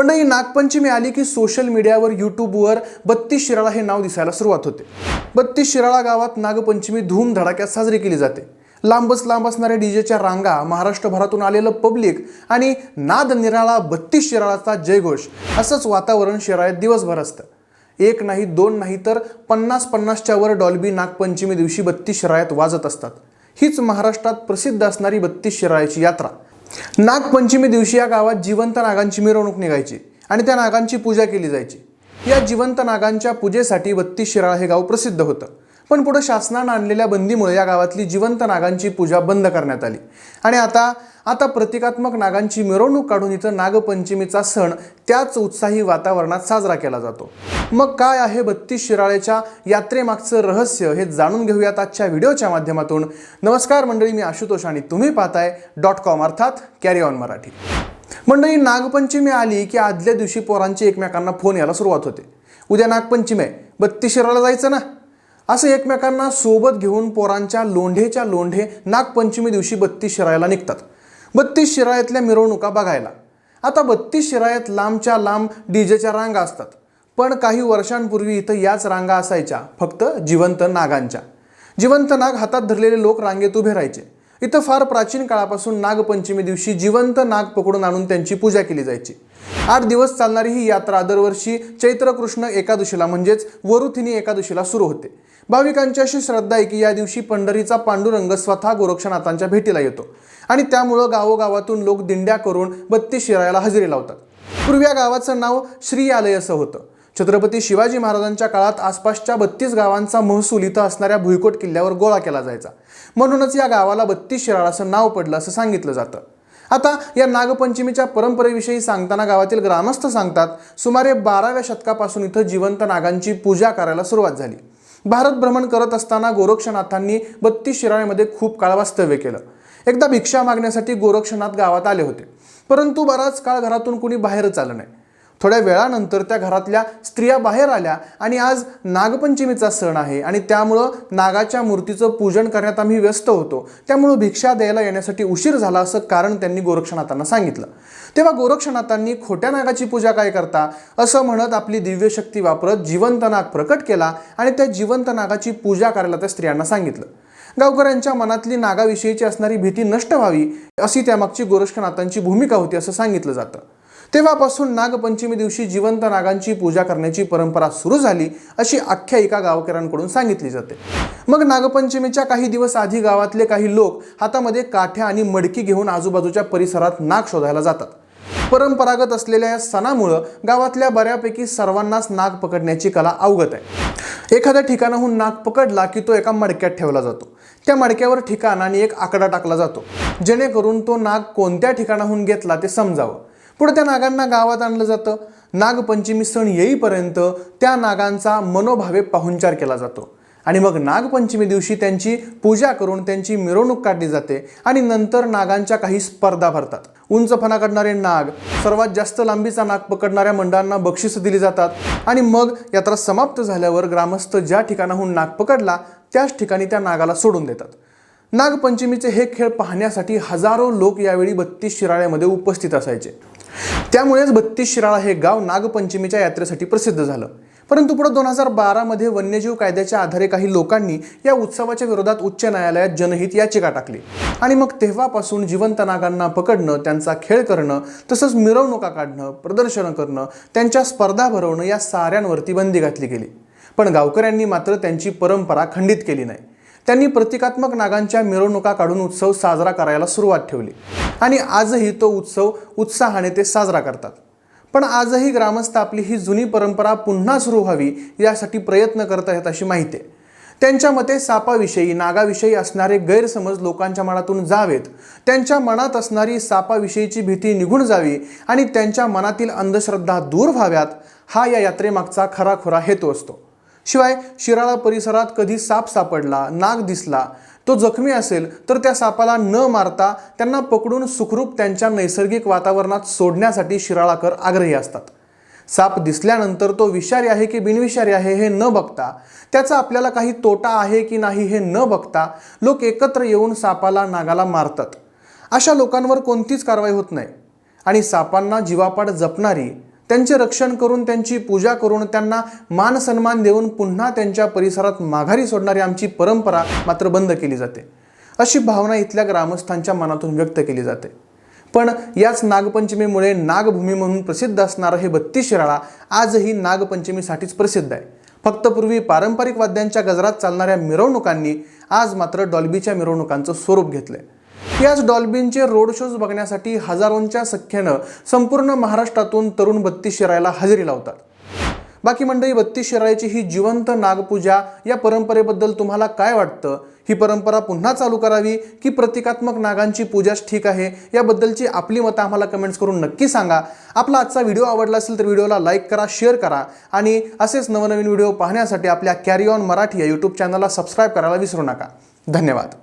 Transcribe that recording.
मंडळी नागपंचमी आली की सोशल मीडियावर यूट्यूबवर बत्तीस शिराळा हे नाव दिसायला सुरुवात होते. बत्तीस शिराळा गावात नागपंचमी धूम धडाक्यात साजरी केली जाते. लांबच लांब असणाऱ्या डीजेच्या रांगा महाराष्ट्रभरातून आलेलं पब्लिक आणि नाद निराळा बत्तीस शिराळाचा जयघोष असंच वातावरण शिराळ्यात दिवसभर असतं. एक नाही दोन नाही तर पन्नास पन्नासच्या वर डॉल्बी नागपंचमी दिवशी बत्तीस शिराळ्यात वाजत असतात. हीच महाराष्ट्रात प्रसिद्ध असणारी बत्तीस शिराळ्याची यात्रा. नागपंचमी दिवशी या गावात जिवंत नागांची मिरवणूक निघायची आणि त्या नागांची पूजा केली जायची. या जिवंत नागांच्या पूजेसाठी बत्तीस शिराळा हे गाव प्रसिद्ध होतं. पण पुढे शासनानं आणलेल्या बंदीमुळे या गावातली जिवंत नागांची पूजा बंद करण्यात आली. आणि आता आता प्रतिकात्मक नागांची मिरवणूक काढून इथं नागपंचमीचा सण त्याच उत्साही वातावरणात साजरा केला जातो. मग काय आहे बत्तीस शिराळेच्या यात्रेमागचं रहस्य हे जाणून घेऊयात आजच्या व्हिडिओच्या माध्यमातून. नमस्कार मंडळी मी आशुतोष आणि तुम्ही पाहताय डॉट कॉम अर्थात कॅरी ऑन मराठी. मंडळी नागपंचमी आली की आदल्या दिवशी पोरांचे एकमेकांना फोन यायला सुरुवात होते. उद्या नागपंचमी आहे. बत्तीस शिराला जायचं ना? असं एकमेकांना सोबत घेऊन पोरांच्या लोंढेच्या लोंढे नागपंचमी दिवशी बत्तीस शिरायला निघतात. बत्तीस शिरायातल्या मिरवणुका बघायला. आता बत्तीस शिरायात लांबच्या लांब डीजेच्या रांगा असतात. पण काही वर्षांपूर्वी इथं याच रांगा असायच्या फक्त जिवंत नागांच्या. जिवंत नाग हातात धरलेले लोक रांगेत उभे राहायचे. इथं फार प्राचीन काळापासून नागपंचमी दिवशी जिवंत नाग पकडून आणून त्यांची पूजा केली जायची. आठ दिवस चालणारी ही यात्रा दरवर्षी चैत्र कृष्ण एकादशीला म्हणजेच वरुथिनी एकादशीला सुरू होते. भाविकांची अशी श्रद्धा आहे की या दिवशी पंढरीचा पांडुरंग स्वतः गोरक्षनाथांच्या भेटीला येतो. आणि त्यामुळं गावोगावातून लोक दिंड्या करून बत्तीस शिरायला हजेरी लावतात. पूर्वी या गावाचं नाव श्रीयालय असं होतं. छत्रपती शिवाजी महाराजांच्या काळात आसपासच्या बत्तीस गावांचा महसूल इथं असणाऱ्या भुईकोट किल्ल्यावर गोळा केला जायचा. म्हणूनच या गावाला बत्तीस शिराळ असं नाव पडलं असं सांगितलं जातं. आता या नागपंचमीच्या परंपरेविषयी सांगताना गावातील ग्रामस्थ सांगतात सुमारे बाराव्या शतकापासून इथं जिवंत नागांची पूजा करायला सुरुवात झाली. भारत भ्रमण करत असताना गोरक्षनाथांनी बत्तीस शिराळेमध्ये खूप काळ वास्तव्य केलं. एकदा भिक्षा मागण्यासाठी गोरक्षनाथ गावात आले होते. परंतु बराच काळ घरातून कुणी बाहेरच आलं नाही. थोड्या वेळानंतर त्या घरातल्या स्त्रिया बाहेर आल्या आणि आज नागपंचमीचा सण आहे आणि त्यामुळं नागाच्या मूर्तीचं पूजन करण्यात आम्ही व्यस्त होतो. त्यामुळं भिक्षा द्यायला येण्यासाठी उशीर झाला असं कारण त्यांनी गोरक्षनाथांना सांगितलं. तेव्हा गोरक्षनाथांनी खोट्या नागाची पूजा काय करता? असं म्हणत आपली दिव्यशक्ती वापरत जिवंत नाग प्रकट केला आणि त्या जिवंत नागाची पूजा करायला त्या स्त्रियांना सांगितलं. गावकऱ्यांच्या मनातली नागाविषयीची असणारी भीती नष्ट व्हावी अशी त्यामागची गोरक्षनाथांची भूमिका होती असं सांगितलं जातं. तेव्हापासून नागपंचमी दिवशी जिवंत नागांची पूजा करण्याची परंपरा सुरू झाली अशी आख्यायिका गावकऱ्यांकडून सांगितली जाते. मग नागपंचमीच्या काही दिवस आधी गावातले काही लोक हातामध्ये काठ्या आणि मडकी घेऊन आजूबाजूच्या परिसरात नाग शोधायला जातात. परंपरागत असलेल्या या सणामुळं गावातल्या बऱ्यापैकी सर्वांनाच नाग पकडण्याची कला अवगत आहे. एखाद्या ठिकाणाहून नाग पकडला की तो एका मडक्यात ठेवला जातो. त्या मडक्यावर ठिकाण आणि एक आकडा टाकला जातो. जेणेकरून तो नाग कोणत्या ठिकाणाहून घेतला ते समजावं. पुढे त्या नागांना गावात आणलं जातं. नागपंचमी सण येईपर्यंत त्या नागांचा मनोभावे पाहुणचार केला जातो. आणि मग नागपंचमी दिवशी त्यांची पूजा करून त्यांची मिरवणूक काढली जाते आणि नंतर नागांच्या काही स्पर्धा भरतात. उंच फणा काढणारे नाग सर्वात जास्त लांबीचा नाग पकडणाऱ्या मंडळांना बक्षीस दिली जातात. आणि मग यात्रा समाप्त झाल्यावर ग्रामस्थ ज्या ठिकाणाहून नाग पकडला त्याच ठिकाणी त्या नागाला सोडून देतात. नागपंचमीचे हे खेळ पाहण्यासाठी हजारो लोक यावेळी बत्तीस शिराळ्यामध्ये उपस्थित असायचे. त्यामुळेच बत्तीस शिराळा हे गाव नागपंचमीच्या यात्रेसाठी प्रसिद्ध झालं. परंतु पुढे दोन हजार बारामध्ये वन्यजीव कायद्याच्या आधारे काही लोकांनी या उत्सवाच्या विरोधात उच्च न्यायालयात जनहित याचिका टाकली. आणि मग तेव्हापासून जिवंत नागांना पकडणं त्यांचा खेळ करणं तसंच मिरवणुका काढणं प्रदर्शनं करणं त्यांच्या स्पर्धा भरवणं या साऱ्यांवरती बंदी घातली गेली. पण गावकऱ्यांनी मात्र त्यांची परंपरा खंडित केली नाही. त्यांनी प्रतिकात्मक नागांच्या मिरवणुका काढून उत्सव साजरा करायला सुरुवात ठेवली. आणि आजही तो उत्सव उत्साहाने ते साजरा करतात. पण आजही ग्रामस्थ आपली ही जुनी परंपरा पुन्हा सुरू व्हावी यासाठी प्रयत्न करत आहेत अशी माहिती आहे. त्यांच्या मते सापाविषयी नागाविषयी असणारे गैरसमज लोकांच्या मनातून जावेत. त्यांच्या मनात असणारी सापाविषयीची भीती निघून जावी आणि त्यांच्या मनातील अंधश्रद्धा दूर व्हाव्यात हा या यात्रेमागचा खराखुरा हेतू असतो. शिवाय शिराळा परिसरात कधी साप सापडला नाग दिसला तो जखमी असेल तर त्या सापाला न मारता त्यांना पकडून सुखरूप त्यांच्या नैसर्गिक वातावरणात सोडण्यासाठी शिराळाकर आग्रही असतात. साप दिसल्यानंतर तो विषारी आहे की बिनविषारी आहे हे न बघता त्याचा आपल्याला काही तोटा आहे की नाही हे न बघता लोक एकत्र येऊन सापाला नागाला मारतात. अशा लोकांवर कोणतीच कारवाई होत नाही. आणि सापांना जीवापाड जपणारी त्यांचे रक्षण करून त्यांची पूजा करून त्यांना मान सन्मान देऊन पुन्हा त्यांच्या परिसरात माघारी सोडणारी आमची परंपरा मात्र बंद केली जाते. अशी भावना इथल्या ग्रामस्थांच्या मनातून व्यक्त केली जाते. पण याच नागपंचमीमुळे नागभूमी म्हणून प्रसिद्ध असणारं हे बत्तीस शिराळा आजही नागपंचमीसाठीच प्रसिद्ध आहे. फक्त पूर्वी पारंपरिक वाद्यांच्या गजरात चालणाऱ्या मिरवणुकांनी आज मात्र डॉल्बीच्या मिरवणुकांचं स्वरूप घेतलंय. याच डॉल्बिनचे रोड शोज बघण्यासाठी हजारोंच्या संख्येनं संपूर्ण महाराष्ट्रातून तरुण बत्तीस शिरायला हजेरी लावतात. बाकी मंडळी बत्तीस शिरायची ही जिवंत नागपूजा या परंपरेबद्दल तुम्हाला काय वाटतं? ही परंपरा पुन्हा चालू करावी की प्रतिकात्मक नागांची पूजाच ठीक आहे? याबद्दलची आपली मतं आम्हाला कमेंट्स करून नक्की सांगा. आपला आजचा व्हिडिओ आवडला असेल तर व्हिडिओला लाईक करा शेअर करा आणि असेच नवनवीन व्हिडिओ पाहण्यासाठी आपल्या कॅरी ऑन मराठी या यूट्यूब चॅनलला सबस्क्राईब करायला विसरू नका. धन्यवाद.